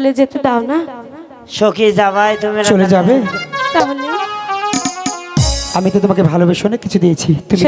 যেতে দাও না। সখী যাবাই তুমি চলে যাবে? তাহলে? আমি তো তোমাকে ভালোবেসে অনেক কিছু দিয়েছি। তুমি